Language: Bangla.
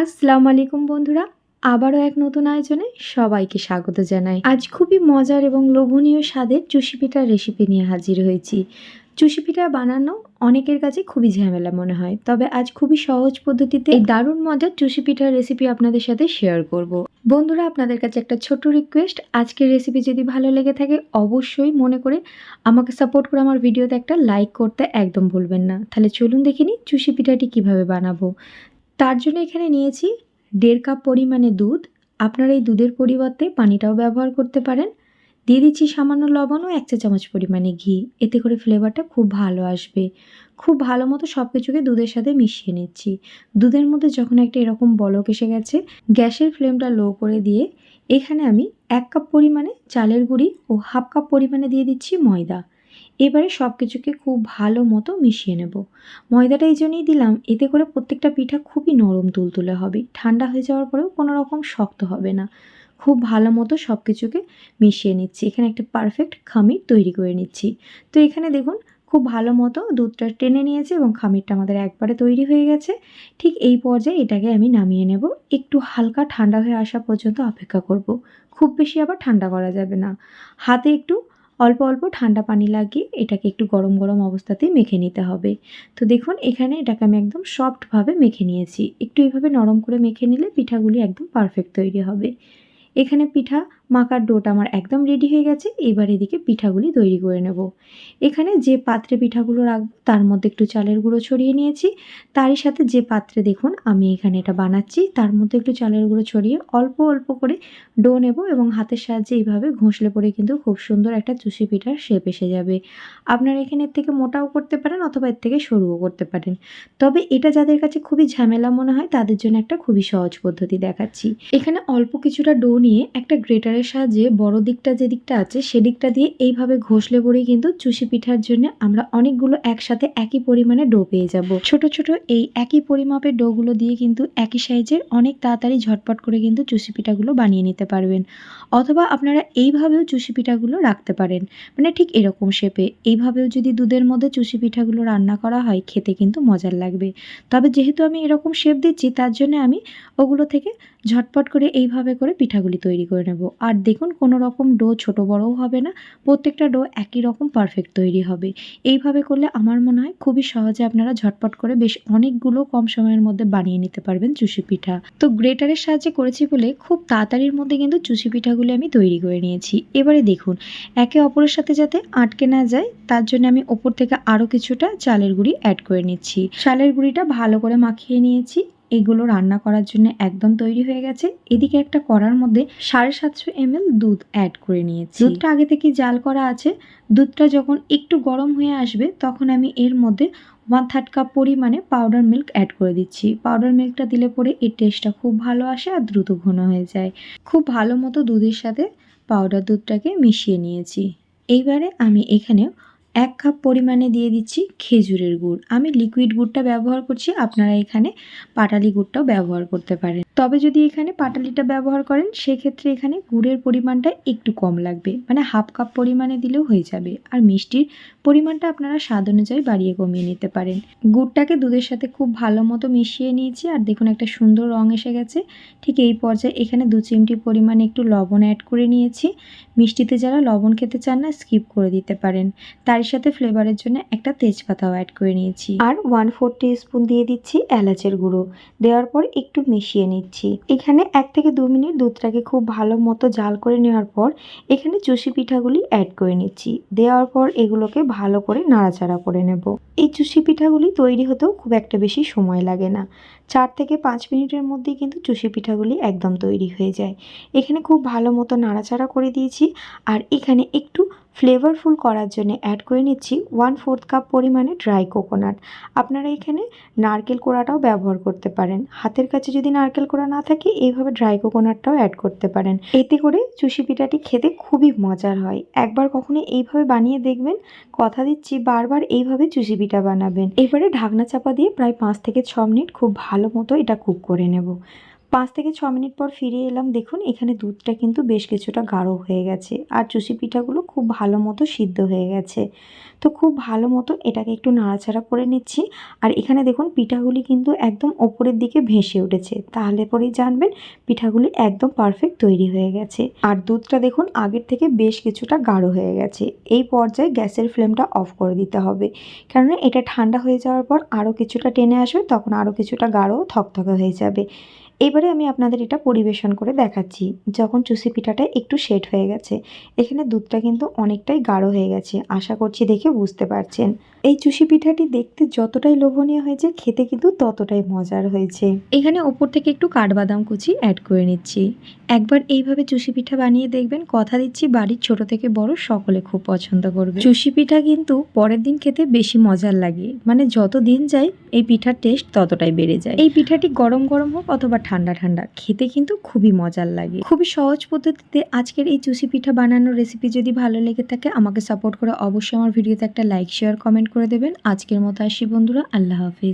আসসালামু আলাইকুম বন্ধুরা। আবারও এক নতুন আয়োজনে সবাইকে স্বাগত জানাই। আজ খুবই মজার এবং লোভনীয় স্বাদের চুষি পিঠার রেসিপি নিয়ে হাজির হয়েছি। চুষি পিঠা বানানো অনেকের কাছে খুবই ঝামেলা মনে হয়, তবে আজ খুবই সহজ পদ্ধতিতে এই দারুণ মজার চুষি পিঠার রেসিপি আপনাদের সাথে শেয়ার করব। বন্ধুরা, আপনাদের কাছে একটা ছোট রিকোয়েস্ট আজকের রেসিপি যদি ভালো লেগে থাকে, অবশ্যই মনে করে আমাকে সাপোর্ট করে আমার ভিডিওতে একটা লাইক করতে একদম ভুলবেন না। তাহলে চলুন দেখিনি চুষি পিঠাটি কীভাবে বানাবো। তার জন্য এখানে নিয়েছি দেড় কাপ পরিমাণে দুধ। আপনারা এই দুধের পরিবর্তে পানিটাও ব্যবহার করতে পারেন। দিয়ে দিচ্ছি সামান্য লবণ ও এক চা চামচ পরিমাণে ঘি। এতে করে ফ্লেভারটা খুব ভালো আসবে। খুব ভালো মতো সব কিছুকে দুধের সাথে মিশিয়ে নিচ্ছি। দুধের মধ্যে যখন একটা এরকম বলক এসে গেছে, গ্যাসের ফ্লেমটা লো করে দিয়ে এখানে আমি এক কাপ পরিমাণে চালের গুঁড়ি ও হাফ কাপ পরিমাণে দিয়ে দিচ্ছি ময়দা। এবারে সব কিছুকে খুব ভালো মতো মিশিয়ে নেব। ময়দাটা এই জন্যই দিলাম, এতে করে প্রত্যেকটা পিঠা খুবই নরম তুলতুলে হবে। ঠান্ডা হয়ে যাওয়ার পরেও কোনো রকম শক্ত হবে না। খুব ভালো মতো সব কিছুকে মিশিয়ে নিচ্ছি। এখানে একটা পারফেক্ট খামির তৈরি করে নিচ্ছি। তো এখানে দেখুন, খুব ভালো মতো দুধটা টেনে নিয়েছে এবং খামিরটা আমাদের একবারে তৈরি হয়ে গেছে। ঠিক এই পর্যায়ে এটাকে আমি নামিয়ে নেব। একটু হালকা ঠান্ডা হয়ে আসা পর্যন্ত অপেক্ষা করব। খুব বেশি আবার ঠান্ডা করা যাবে না। হাতে একটু অল্প অল্প ঠান্ডা পানি লাগিয়ে এটাকে একটু গরম গরম অবস্থাতেই মেখে নিতে হবে। তো দেখুন, এখানে এটাকে আমি একদম সফটভাবে মেখে নিয়েছি। একটু এইভাবে নরম করে মেখে নিলে পিঠাগুলি একদম পারফেক্ট তৈরি হবে। এখানে পিঠা মাখার ডোটা আমার একদম রেডি হয়ে গেছে, এবার এদিকে পিঠাগুলি তৈরি করে নেব। এখানে যে পাত্রে পিঠাগুলো রাখব, তার মধ্যে একটু চালের গুঁড়ো ছড়িয়ে নিয়েছি। তারই সাথে যে পাত্রে দেখুন, আমি এখানে এটা বানাচ্ছি, তার মধ্যে একটু চালের গুঁড়ো ছড়িয়ে অল্প অল্প করে ডো নেব এবং হাতের সাহায্যে এইভাবে ঘষলে পরে কিন্তু খুব সুন্দর একটা চুষি পিঠার শেপ এসে যাবে। আপনারা এখানে থেকে মোটাও করতে পারেন অথবা এর থেকে সরুও করতে পারেন। তবে এটা যাদের কাছে খুবই ঝামেলা মনে হয়, তাদের জন্য একটা খুবই সহজ পদ্ধতি দেখাচ্ছি। এখানে অল্প কিছুটা ডো নিয়ে একটা গ্রেটারের সাহায্যে বড় দিকটা যে দিকটা আছে সেদিকটা দিয়ে এইভাবে ঘষলে পরেই কিন্তু চুষি পিঠার জন্য আমরা অনেকগুলো একসাথে একই পরিমাণে ডো পেয়ে যাব। ছোট ছোট এই একই পরিমাপের ডোগুলো দিয়ে কিন্তু একই সাইজের অনেক তাড়াতাড়ি ঝটপট করে কিন্তু চুষি পিঠাগুলো বানিয়ে নিতে পারবেন। অথবা আপনারা এইভাবেও চুষি পিঠাগুলো রাখতে পারেন। মানে ঠিক এরকম শেপে এইভাবেও যদি দুধের মধ্যে চুষি পিঠাগুলো রান্না করা হয়, খেতে কিন্তু মজার লাগবে। তবে যেহেতু আমি এরকম শেপ দিচ্ছি, তার জন্য আমি ওগুলো থেকে ঝটপট করে এইভাবে করে পিঠাগুলি তৈরি করে নেব। আর দেখুন, কোনো রকম ডো ছোট বড়ও হবে না, প্রত্যেকটা ডো একই রকম পারফেক্ট তৈরি হবে। এইভাবে করলে আমার মনে হয় খুবই সহজে আপনারা ঝটপট করে বেশ অনেকগুলো কম সময়ের মধ্যে বানিয়ে নিতে পারবেন চুষি পিঠা। তো গ্রেটারের সাহায্যে করেছি বলে খুব তাড়াতাড়ির মধ্যে কিন্তু চুষি পিঠাগুলি আমি তৈরি করে নিয়েছি। এবারে দেখুন, একে অপরের সাথে যাতে আটকে না যায়, তার জন্য আমি ওপর থেকে আরও কিছুটা চালের গুঁড়ি অ্যাড করে নিচ্ছি। চালের গুঁড়িটা ভালো করে মাখিয়ে নিয়েছি। এগুলো রান্না করার জন্য একদম তৈরি হয়ে গেছে। এদিকে একটা কড়ার মধ্যে সাড়ে সাতশো এমএল দুধ অ্যাড করে নিয়েছি। দুধটা আগে থেকে জাল করা আছে। দুধটা যখন একটু গরম হয়ে আসবে, তখন আমি এর মধ্যে ওয়ান থার্ড কাপ পরিমাণে পাউডার মিল্ক অ্যাড করে দিচ্ছি। পাউডার মিল্কটা দিলে পরে এর টেস্টটা খুব ভালো আসে আর দ্রুত ঘন হয়ে যায়। খুব ভালো মতো দুধের সাথে পাউডার দুধটাকে মিশিয়ে নিয়েছি। এইবারে আমি এখানে এক কাপ পরিমাণে দিয়ে দিচ্ছি খেজুরের গুড়। আমি লিকুইড গুড়টা ব্যবহার করছি, আপনারা এখানে পাটালি গুড়টাও ব্যবহার করতে পারেন। তবে যদি এখানে পাটালিটা ব্যবহার করেন, সেক্ষেত্রে এখানে গুড়ের পরিমাণটা একটু কম লাগবে। মানে হাফ কাপ পরিমাণে দিলেও হয়ে যাবে। আর মিষ্টির পরিমাণটা আপনারা স্বাদ অনুযায়ী বাড়িয়ে কমিয়ে নিতে পারেন। গুড়টাকে দুধের সাথে খুব ভালো মতো মিশিয়ে নিয়েছি। আর দেখুন একটা সুন্দর রং এসে গেছে। ঠিক এই পর্যায়ে এখানে দু চিমটি পরিমাণে একটু লবণ অ্যাড করে নিয়েছি। মিষ্টিতে যারা লবণ খেতে চান না, স্কিপ করে দিতে পারেন। তার সাথে ফ্লেভারের জন্য একটা তেজপাতাও অ্যাড করে নিয়েছি। আর ওয়ান ফোর টি স্পুন দিয়ে দিচ্ছি এলাচের গুঁড়ো। দেওয়ার পর একটু মিশিয়ে নিচ্ছি। এখানে এক থেকে দু মিনিট দুধটাকে খুব ভালো মতো জাল করে নেওয়ার পর এখানে চুষি পিঠাগুলি অ্যাড করে নিচ্ছি। দেওয়ার পর এগুলোকে ভালো করে নাড়াচাড়া করে নেব। এই চুষি পিঠাগুলি তৈরি হতেও খুব একটা বেশি সময় লাগে না। চার থেকে পাঁচ মিনিটের মধ্যেই কিন্তু চুষি পিঠাগুলি একদম তৈরি হয়ে যায়। এখানে খুব ভালো মতো নাড়াচাড়া করে দিয়েছি আর এখানে একটু ফ্লেভারফুল করার জন্য অ্যাড করে নিচ্ছি ওয়ান ফোর্থ কাপ পরিমাণে ড্রাই কোকোনাট আপনারা এখানে নারকেল কোড়াটাও ব্যবহার করতে পারেন। হাতের কাছে যদি নারকেল কোড়া না থাকে, এইভাবে ড্রাই কোকোনাটটাও অ্যাড করতে পারেন। এতে করে চুষি পিঠাটি খেতে খুবই মজার হয়। একবার কখনো এইভাবে বানিয়ে দেখবেন, কথা দিচ্ছি বারবার, এইভাবে চুষি পিঠা বানাবেন। এবারে ঢাকনা চাপা দিয়ে প্রায় পাঁচ থেকে ছ মিনিট খুব ভালো মতো এটা কুক করে নেব। পাঁচ থেকে ছ মিনিট পর ফিরে এলাম। দেখুন, এখানে দুধটা কিন্তু বেশ কিছুটা গাঢ় হয়ে গেছে আর চুষি পিঠাগুলো খুব ভালো মতো সিদ্ধ হয়ে গেছে। তো খুব ভালো মতো এটাকে একটু নাড়াচাড়া করে নিচ্ছি। আর এখানে দেখুন, পিঠাগুলি কিন্তু একদম ওপরের দিকে ভেসে উঠেছে। তাহলে পরেই জানবেন, পিঠাগুলি একদম পারফেক্ট তৈরি হয়ে গেছে। আর দুধটা দেখুন, আগের থেকে বেশ কিছুটা গাঢ় হয়ে গেছে। এই পর্যায়ে গ্যাসের ফ্লেমটা অফ করে দিতে হবে। কেননা এটা ঠান্ডা হয়ে যাওয়ার পর আরও কিছুটা টেনে আসবে, তখন আরও কিছুটা গাঢ়, থকথকে হয়ে যাবে। এবারে আমি আপনাদের এটা পরিবেশন করে দেখাচ্ছি। যখন চুষি পিঠাটা একটু সেট হয়ে গেছে, এখানে দুধটা কিন্তু অনেকটাই গাঢ় হয়ে গেছে, আশা করছি দেখে বুঝতে পারছেন। এই চুষি পিঠাটি দেখতে যতটাই লোভনীয় হয়েছে, খেতে কিন্তু ততটাই মজার হয়েছে। এখানে ওপর থেকে একটু কাঠবাদাম কুচি অ্যাড করে নিচ্ছি। একবার এইভাবে চুষি পিঠা বানিয়ে দেখবেন, কথা দিচ্ছি বাড়ির ছোট থেকে বড় সকলে খুব পছন্দ করবে। চুষি পিঠা কিন্তু পরের দিন খেতে বেশি মজার লাগে মানে যত দিন যায়, এই পিঠার টেস্ট ততটাই বেড়ে যায়। এই পিঠাটি গরম গরম হোক অথবা ঠান্ডা ঠান্ডা। খেতে কিন্তু খুবই মজার লাগে। খুবই সহজ পদ্ধতিতে আজকের এই চুষি পিঠা বানানোর রেসিপি যদি ভালো লেগে থাকে, আমাকে সাপোর্ট করে অবশ্যই আমার ভিডিওতে একটা লাইক শেয়ার কমেন্ট করে দেবেন। আজকের মতো আসি বন্ধুরা, আল্লাহ হাফিজ।